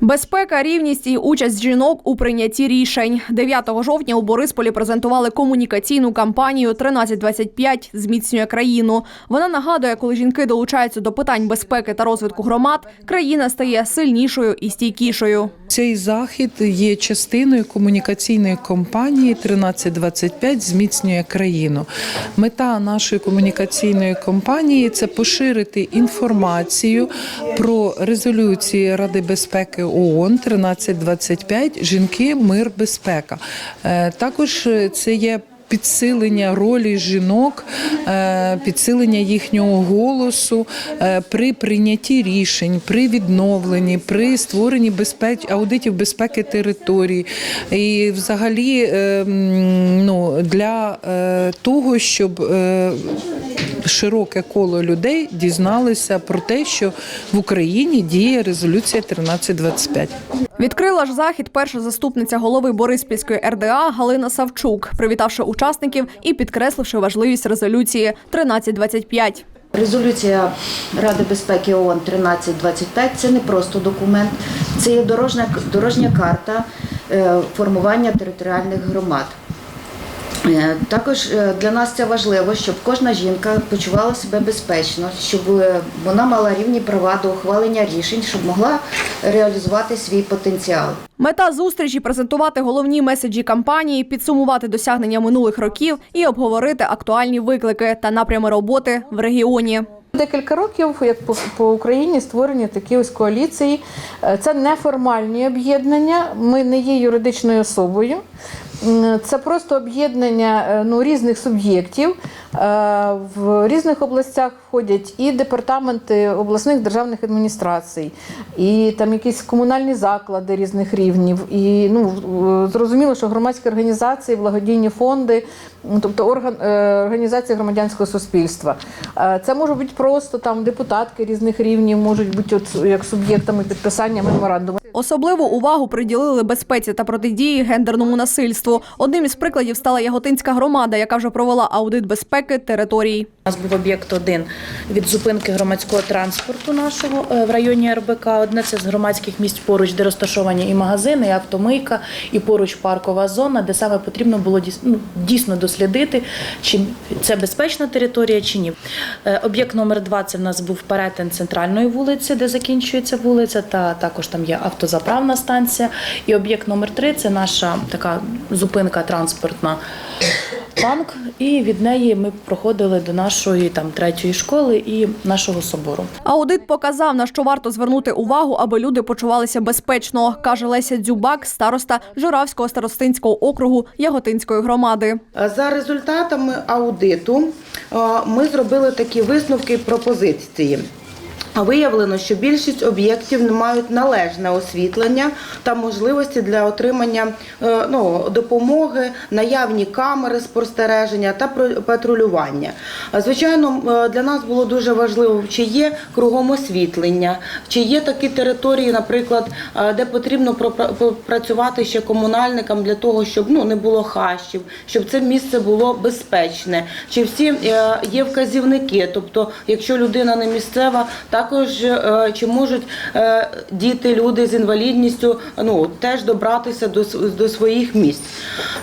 Безпека, рівність і участь жінок у прийнятті рішень. 9 жовтня у Борисполі презентували комунікаційну кампанію «1325. Зміцнює країну. Вона нагадує, коли жінки долучаються до питань безпеки та розвитку громад, країна стає сильнішою і стійкішою. Цей захід є частиною комунікаційної кампанії 1325 зміцнює країну. Мета нашої комунікаційної кампанії це поширити інформацію про резолюції Ради безпеки ООН 1325 Жінки, мир, безпека. Е, Також е, це є. Підсилення ролі жінок, е, підсилення їхнього голосу при прийнятті рішень, при відновленні, при створенні безпеч... аудитів безпеки території, і взагалі ну, для того, щоб широке коло людей дізналися про те, що в Україні діє резолюція 1325. Відкрила ж захід перша заступниця голови Бориспільської РДА Галина Савчук, привітавши учасників і підкресливши важливість резолюції 1325. Резолюція Ради безпеки ООН 1325 – це не просто документ, це є дорожня, дорожня карта е, формування територіальних громад. Е, Також е, для нас це важливо, щоб кожна жінка почувала себе безпечно, щоб е, вона мала рівні права до ухвалення рішень, щоб могла реалізувати свій потенціал. Мета зустрічі презентувати головні меседжі кампанії, підсумувати досягнення минулих років і обговорити актуальні виклики та напрями роботи в регіоні. Декілька років, як по, по Україні, створені такі ось коаліції. Це неформальні об'єднання. Ми не є юридичною особою. Це просто об'єднання е, ну, різних суб'єктів. Е, В різних областях входять і департаменти обласних державних адміністрацій, і там якісь комунальні заклади різних рівнів. І ну, зрозуміло, що громадські організації, благодійні фонди, тобто орган, е, організації громадянського суспільства. Це можуть бути просто там депутатки різних рівнів, можуть бути от, як суб'єктами підписання меморандуму. Особливу увагу приділили безпеці та протидії гендерному насильству. Одним із прикладів стала Яготинська громада, яка вже провела аудит безпеки територій. У нас був об'єкт один від зупинки громадського транспорту нашого е, в районі РБК. Одне це з громадських місць поруч, де розташовані і магазини, і автомийка, і поруч паркова зона, де саме потрібно було ну, дійсно дослідити, чи це безпечна територія чи ні. Е, Об'єкт номер два це в нас був перетин центральної вулиці, де закінчується вулиця, та також там є автозаправна станція. І об'єкт номер три це наша така зупинка транспортна. Банк, і від неї ми проходили до нашої там третьої школи і нашого собору. Аудит показав, на що варто звернути увагу, аби люди почувалися безпечно, каже Леся Дзюбак, староста Журавського старостинського округу Яготинської громади. За результатами аудиту е, ми зробили такі висновки і пропозиції. Виявлено, що більшість об'єктів не мають належне освітлення та можливості для отримання е, ну, допомоги, наявні камери спостереження та патрулювання. Звичайно, е, для нас було дуже важливо, чи є кругом освітлення, чи є такі території, наприклад, е, де потрібно попрацювати ще комунальникам для того, щоб ну не було хащів, щоб це місце було безпечне. Чи всі є вказівники? Тобто, якщо людина не місцева, також е, чи можуть е, діти, люди з інвалідністю ну теж добратися до, до своїх місць.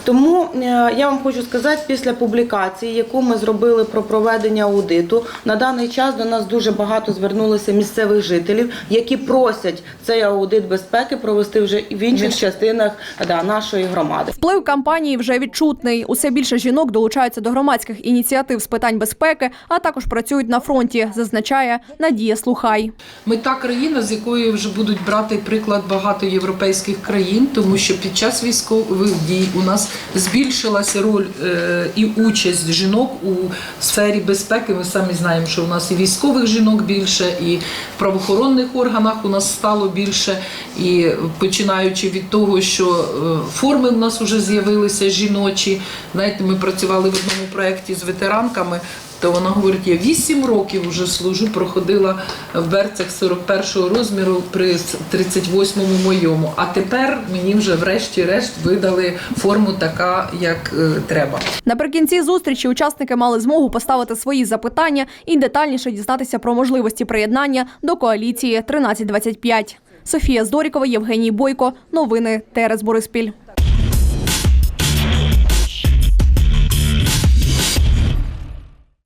Тому е, я вам хочу сказати, після публікації, яку ми зробили про проведення аудиту, на даний час до нас дуже багато звернулося місцевих жителів, які просять цей аудит безпеки провести вже в інших частинах да, нашої громади. Вплив кампанії вже відчутний. Усе більше жінок долучаються до громадських ініціатив з питань безпеки, а також працюють на фронті, зазначає Надія Слухай. Ми та країна, з якої вже будуть брати приклад багато європейських країн, тому що під час військових дій у нас збільшилася роль е, і участь жінок у сфері безпеки. Ми самі знаємо, що у нас і військових жінок більше, і в правоохоронних органах у нас стало більше. І починаючи від того, що е, форми в нас вже з'явилися жіночі. Знаєте, ми працювали в одному проєкті з ветеранками. То вона говорить, я 8 років вже служу, проходила в берцях 41-го розміру при 38-му моєму. А тепер мені вже врешті-решт видали форму така, як е, треба. Наприкінці зустрічі учасники мали змогу поставити свої запитання і детальніше дізнатися про можливості приєднання до коаліції 1325. Софія Здорікова, Євгеній Бойко. Новини ТРС Бориспіль.